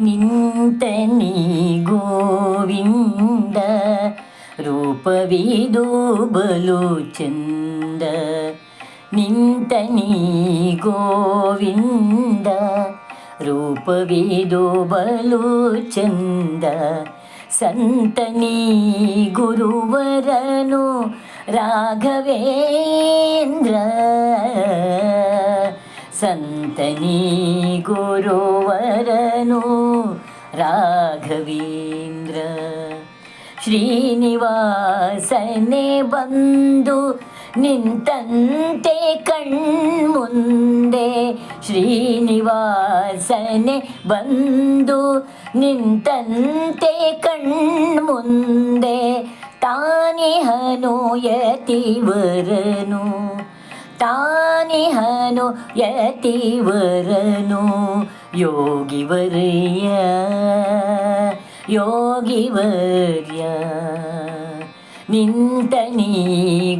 ನಿಂತನಿ ಗೋವಿಂದ ರೂಪವಿದು ಬಲು ಚಂದ ನಿಂತನಿ ಗೋವಿಂದ ರೂಪವಿದು ಬಲು ಚಂದ ಸಂತನಿ ಗುರುವರನು ರಾಘವೇಂದ್ರ ಸಂತನಿ ಗುರುವರನು ರಾಘವೇಂದ್ರ. ಶ್ರೀನಿವಾಸನೆ ಬಂದು ನಿಂತಂತೆ ಕಣ್ಮುಂದೆ. ಶ್ರೀನಿವಾಸನೆ ಬಂದು ನಿಂತಂತೆ ಕಣ್ಮುಂದೆ. ತಾನಿಹನು ಯತಿವರನು ತಾನಿಹನು ಯತಿವರನು ಯೋಗಿವರ್ಯ ಯೋಗಿವರ್ಯ ನಿಂತನಿ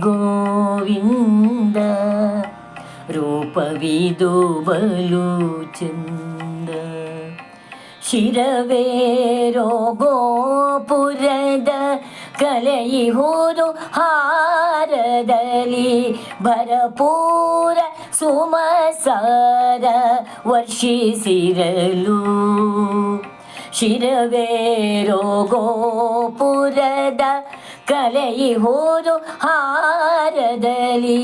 ಗೋವಿಂದ ರೂಪವಿದು ಬಲು ಚಂದ ಶಿರವೇರೋ ಗೋಪುರದ ಕಲೆಯಿಹುದು ಹಾರದಲ್ಲಿ ಭರಪೂರ ಸುಮಸಾರ ವರ್ಷಿಸಿರಲು. ಶಿರವೇರೋ ಗೋಪುರದ ಕಲೆಯುವುದು ಹಾರದಲ್ಲಿ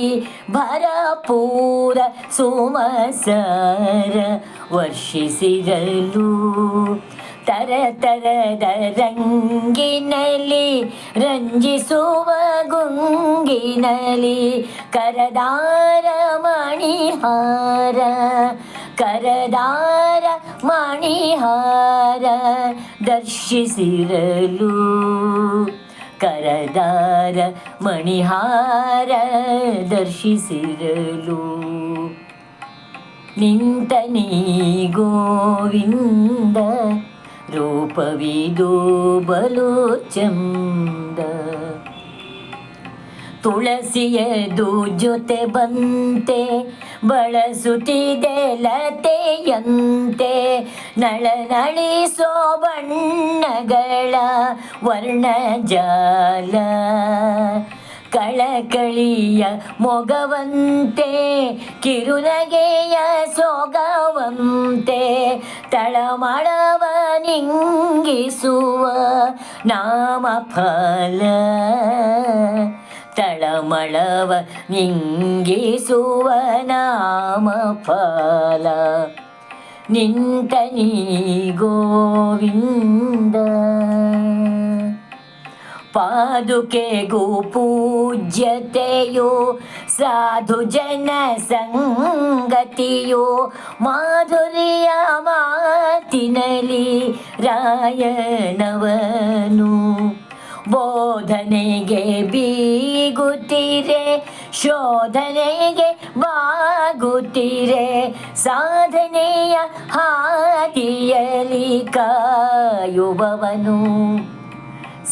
ಭರಪೂರ ಸುಮಸಾರ ವರ್ಷಿಸಿರಲು. ತರ ತರದ ರಂಗಿನಲ್ಲಿ ರಂಜಿಸುವ ಗುಂಗಿನಲಿ ಕರದಾರ ಮಣಿಹಾರ ಕರದಾರ ಮಣಿಹಾರ ದರ್ಶಿಸಿರಲು. ಕರದಾರ ಮಣಿಹಾರ ದರ್ಶಿಸಿರಲು. ನಿಂತನಿ ಗೋವಿಂದ ರೂಪವಿದು ಬಲು ಚಂದ. ತುಳಸಿಯದು ಜೊತೆ ಬಂತೆ, ಬಳಸುತ್ತಿದೆ ಲತೆಯಂತೆ. ನಳನಳಿಸೋ ಬಣ್ಣಗಳ ವರ್ಣಜಾಲ. ಕಳಕಳಿಯ ಮೊಗವಂತೆ, ಕಿರುನಗೆಯ ಸೊಗವಂತೆ. ತಳಮಳವ ನಿಂಗಿಸುವ ನಾಮ ಫಲ ತಳಮಳವ ನಿಂಗಿಸುವ ನಾಮಫಲ ನಿಂತನಿ ಗೋವಿಂದ. ಪಾದುಕೆಗೂ ಪೂಜ್ಯತೆಯೋ ಸಾಧು ಜನ ಸಂಗತಿಯೋ ಮಾಧುರಿಯ ಮಾತಿನಲಿ ರಾಯನವನು ಬೋಧನೆಗೆ ಬೀಗುತ್ತಿರೆ, ಶೋಧನೆಗೆ ಬಾಗುತ್ತಿರೆ, ಸಾಧನೆಯ ಹಾದಿಯಲಿ ಕಾಯುವವನು.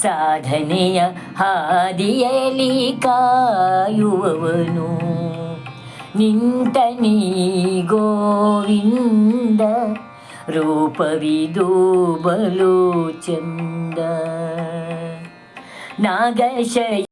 ಸಾಧನೆಯ ಹಾದಿಯಲಿ ಕಾಯುವವನು. ನಿಂತನಿ ಗೋವಿಂದ ರೂಪವಿದು ಬಲು ಚಂದ. ನಾಗಶಯ